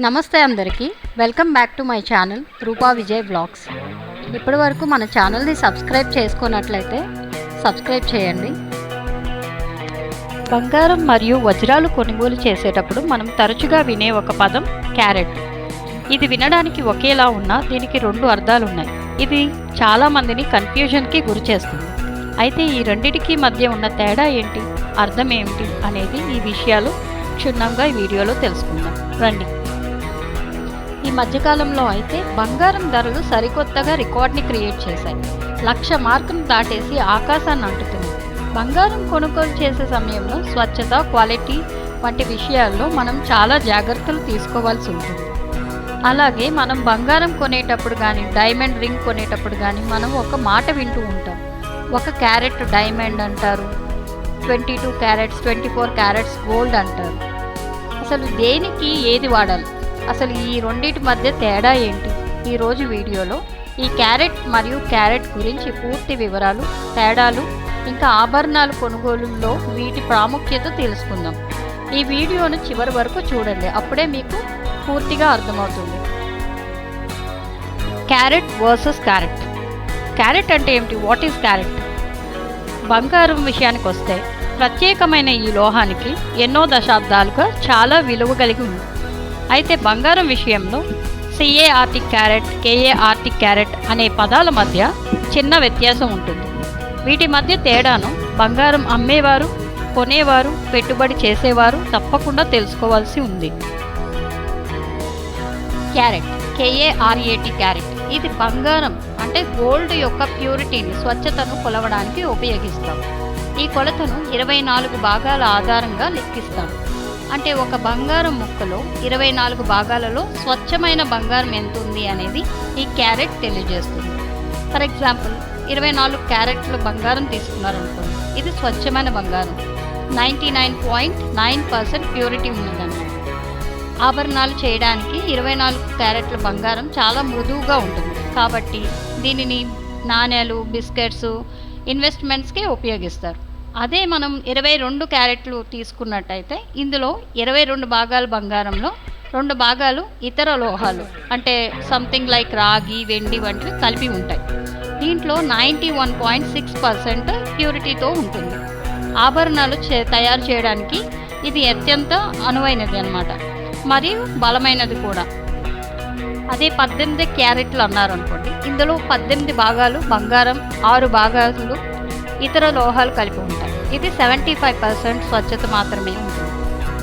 నమస్తే అందరికీ. Welcome back to my channel Roopa Vijay blogs ఇప్పటి వరకు మన ఛానల్ని సబ్స్క్రైబ్ చేసుకున్నట్లయితే సబ్స్క్రైబ్ చేయండి. బంగారం మరియు వజ్రాలు కొనుగోలు చేసేటప్పుడు మనం తరచుగా వినే ఒక పదం క్యారెట్ ఇది వినడానికి ఒకేలా ఉన్నా దీనికి రెండు అర్థాలు ఉన్నాయి ఇది చాలా మందిని కన్ఫ్యూజన్కి గురి చేస్తుంది. అయితే ఈ రెండిటికి మధ్య ఉన్న తేడా ఏంటి? అర్థం ఏమిటి? అనేది ఈ విషయాలు క్షుణ్ణంగా ఈ వీడియోలో తెలుసుకుందాం. రండి. ఈ మధ్యకాలంలో అయితే బంగారం ధరలు సరికొత్తగా రికార్డ్ని క్రియేట్ చేశాయి. లక్ష మార్కును దాటేసి ఆకాశాన్ని అంటుతుంది. బంగారం కొనుగోలు చేసే సమయంలో స్వచ్ఛత క్వాలిటీ వంటి విషయాల్లో మనం చాలా జాగ్రత్తలు తీసుకోవాల్సి ఉంటుంది. అలాగే మనం బంగారం కొనేటప్పుడు కానీ డైమండ్ రింగ్ కొనేటప్పుడు కానీ మనం ఒక మాట వింటూ ఉంటాం. ఒక క్యారెట్ డైమండ్ అంటారు twenty two carats twenty four carats gold అంటారు. అసలు దేనికి ఏది వాడాలి? అసలు ఈ రెండింటి మధ్య తేడా ఏంటి? ఈరోజు వీడియోలో ఈ క్యారెట్ మరియు క్యారెట్ గురించి పూర్తి వివరాలు తేడాలు ఇంకా ఆభరణాలు కొనుగోలులో వీటి ప్రాముఖ్యత తెలుసుకుందాం. ఈ వీడియోను చివరి వరకు చూడండి అప్పుడే మీకు పూర్తిగా అర్థమవుతుంది. Carrot versus carrot. క్యారెట్ అంటే ఏమిటి? What is carat? బంగారం విషయానికి వస్తే ప్రత్యేకమైన ఈ లోహానికి ఎన్నో దశాబ్దాలుగా చాలా విలువ కలిగి ఉంది. అయితే బంగారం విషయంలో సిఏ ఆర్టిక్ క్యారెట్ కేఏ ఆర్టిక్ క్యారెట్ అనే పదాల మధ్య చిన్న వ్యత్యాసం ఉంటుంది. వీటి మధ్య తేడాను బంగారం అమ్మేవారు కొనేవారు పెట్టుబడి చేసేవారు తప్పకుండా తెలుసుకోవాల్సి ఉంది. Carat K A R A T carat. ఇది బంగారం అంటే గోల్డ్ యొక్క ప్యూరిటీని స్వచ్ఛతను కొలవడానికి ఉపయోగిస్తాం. ఈ కొలతను ఇరవై నాలుగు భాగాల ఆధారంగా లెక్కిస్తాం. అంటే ఒక బంగారం ముక్కలో ఇరవై నాలుగు భాగాలలో స్వచ్ఛమైన బంగారం ఎంత ఉంది అనేది ఈ క్యారెట్ తెలియజేస్తుంది. ఫర్ ఎగ్జాంపుల్ ఇరవై నాలుగు క్యారెట్లు బంగారం తీసుకున్నారనుకోండి. ఇది స్వచ్ఛమైన బంగారం. Ninety nine point nine percent purity ఉందన్నమాట ఆభరణాలు చేయడానికి ఇరవై నాలుగు క్యారెట్ల బంగారం చాలా మృదువుగా ఉంటుంది. కాబట్టి దీనిని నాణేలు బిస్కెట్స్ ఇన్వెస్ట్మెంట్స్కి ఉపయోగిస్తారు. అదే మనం ఇరవై రెండు క్యారెట్లు తీసుకున్నట్టయితే ఇందులో ఇరవై రెండు భాగాలు బంగారంలో రెండు భాగాలు ఇతర లోహాలు అంటే సంథింగ్ లైక్ రాగి వెండి వంటివి కలిపి ఉంటాయి. దీంట్లో ninety one point six percent ప్యూరిటీతో ఉంటుంది. ఆభరణాలు చే తయారు చేయడానికి ఇది అత్యంత అనువైనది అన్నమాట. మరియు బలమైనది కూడా. అదే పద్దెనిమిది క్యారెట్లు అన్నారు అనుకోండి ఇందులో పద్దెనిమిది భాగాలు బంగారం ఆరు భాగాలు ఇతర లోహాలు కలిపి ఉంటాయి. ఇది సెవెంటీ ఫైవ్ పర్సెంట్ స్వచ్ఛత మాత్రమే ఉంటుంది.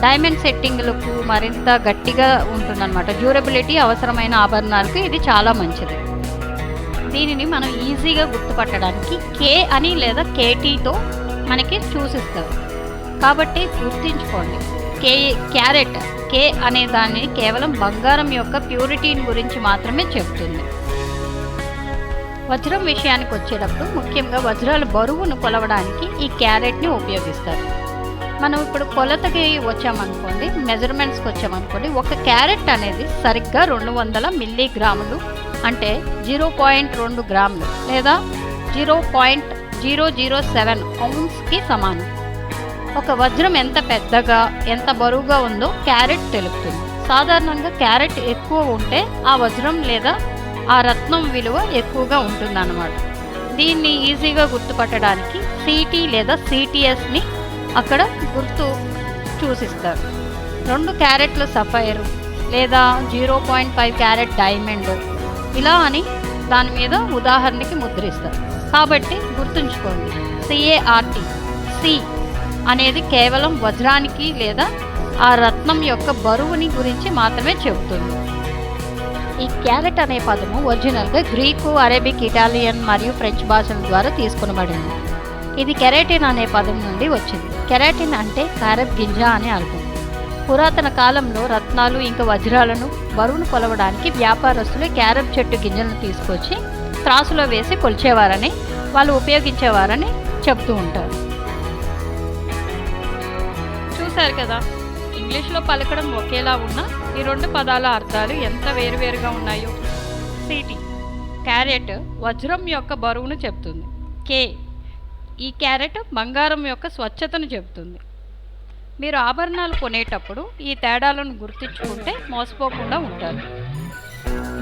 డైమండ్ సెట్టింగ్లకు మరింత గట్టిగా ఉంటుందన్నమాట. డ్యూరబిలిటీ అవసరమైన ఆభరణాలకు ఇది చాలా మంచిది. దీనిని మనం ఈజీగా గుర్తుపట్టడానికి కే అని లేదా కేటీతో మనకి సూచిస్తారు కాబట్టి గుర్తుంచుకోండి. కే క్యారెట్ కే అనే దాన్ని కేవలం బంగారం యొక్క ప్యూరిటీని గురించి మాత్రమే చెప్తుంది. వజ్రం విషయానికి వచ్చేటప్పుడు ముఖ్యంగా వజ్రాల బరువును కొలవడానికి ఈ క్యారెట్ని ఉపయోగిస్తారు. మనం ఇప్పుడు కొలతకి వచ్చామనుకోండి మెజర్మెంట్స్కి వచ్చామనుకోండి ఒక క్యారెట్ అనేది సరిగ్గా రెండు వందల మిల్లీగ్రాములు అంటే జీరో పాయింట్ రెండు గ్రాములు లేదా zero point zero zero seven ఔన్స్కి సమానం. ఒక వజ్రం ఎంత పెద్దగా ఎంత బరువుగా ఉందో క్యారెట్ తెలుపుతుంది. సాధారణంగా క్యారెట్ ఎక్కువ ఉంటే ఆ వజ్రం లేదా ఆ రత్నం విలువ ఎక్కువగా ఉంటుందన్నమాట. దీన్ని ఈజీగా గుర్తుపట్టడానికి సిటీ లేదా సిటిఎస్ని అక్కడ గుర్తు చూసిస్తారు. రెండు క్యారెట్ల సఫైర్ లేదా zero point five carat diamond ఇలా అని దాని మీద ఉదాహరణకి ముద్రిస్తారు. కాబట్టి గుర్తుంచుకోండి సిఏఆర్టీ సి అనేది కేవలం వజ్రానికి లేదా ఆ రత్నం యొక్క బరువుని గురించి మాత్రమే చెబుతుంది. ఈ క్యారెట్ అనే పదము ఒరిజినల్గా గ్రీకు అరేబిక్ ఇటాలియన్ మరియు ఫ్రెంచ్ భాషల ద్వారా తీసుకునబడింది. ఇది కెరాటిన్ అనే పదం నుండి వచ్చింది. కెరాటిన్ అంటే క్యారెట్ గింజ అని అర్థం. పురాతన కాలంలో రత్నాలు ఇంకా వజ్రాలను బరువును కొలవడానికి వ్యాపారస్తులు క్యారెట్ చెట్టు గింజలను తీసుకొచ్చి త్రాసులో వేసి కొలిచేవారని వాళ్ళు ఉపయోగించేవారని చెప్తూ ఉంటారు. చూశారు కదా ఇంగ్లీష్లో పలకడం ఒకేలా ఉన్నా ఈ రెండు పదాల అర్థాలు ఎంత వేరువేరుగా ఉన్నాయో. సిటీ. క్యారెట్ వజ్రం యొక్క బరువును చెప్తుంది. కే. ఈ క్యారెట్ బంగారం యొక్క స్వచ్ఛతను చెబుతుంది మీరు ఆభరణాలు కొనేటప్పుడు ఈ తేడాలను గుర్తించుకుంటే మోసపోకుండా ఉంటారు.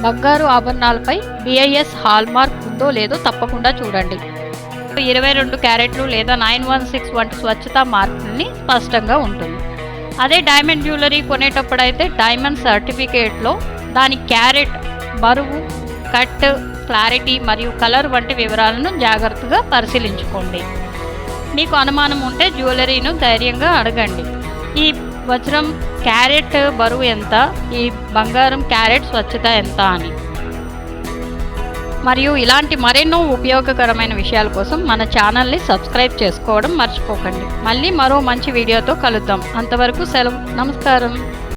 బంగారు ఆభరణాలపై బిఐఎస్ హాల్ మార్క్ ఉందో లేదో తప్పకుండా చూడండి. ఇరవై రెండు క్యారెట్లు లేదా నైన్ వన్ సిక్స్ వంటి స్వచ్ఛత మార్కుల్ని స్పష్టంగా ఉంటుంది. అదే డైమండ్ జ్యువెలరీ కొనేటప్పుడు అయితే డైమండ్ సర్టిఫికేట్లో దాని క్యారెట్ బరువు కట్ క్లారిటీ మరియు కలర్ వంటి వివరాలను జాగ్రత్తగా పరిశీలించుకోండి. మీకు అనుమానం ఉంటే జ్యువెలరీను ధైర్యంగా అడగండి. ఈ వజ్రం క్యారెట్ బరువు ఎంత? ఈ బంగారం క్యారెట్ స్వచ్ఛత ఎంత అని. మరియు ఇలాంటి మరెన్నో ఉపయోగకరమైన విషయాల కోసం మన ఛానల్ని సబ్స్క్రైబ్ చేసుకోవడం మర్చిపోకండి. మళ్ళీ మరో మంచి వీడియోతో కలుద్దాం. అంతవరకు సెలవు. నమస్కారం.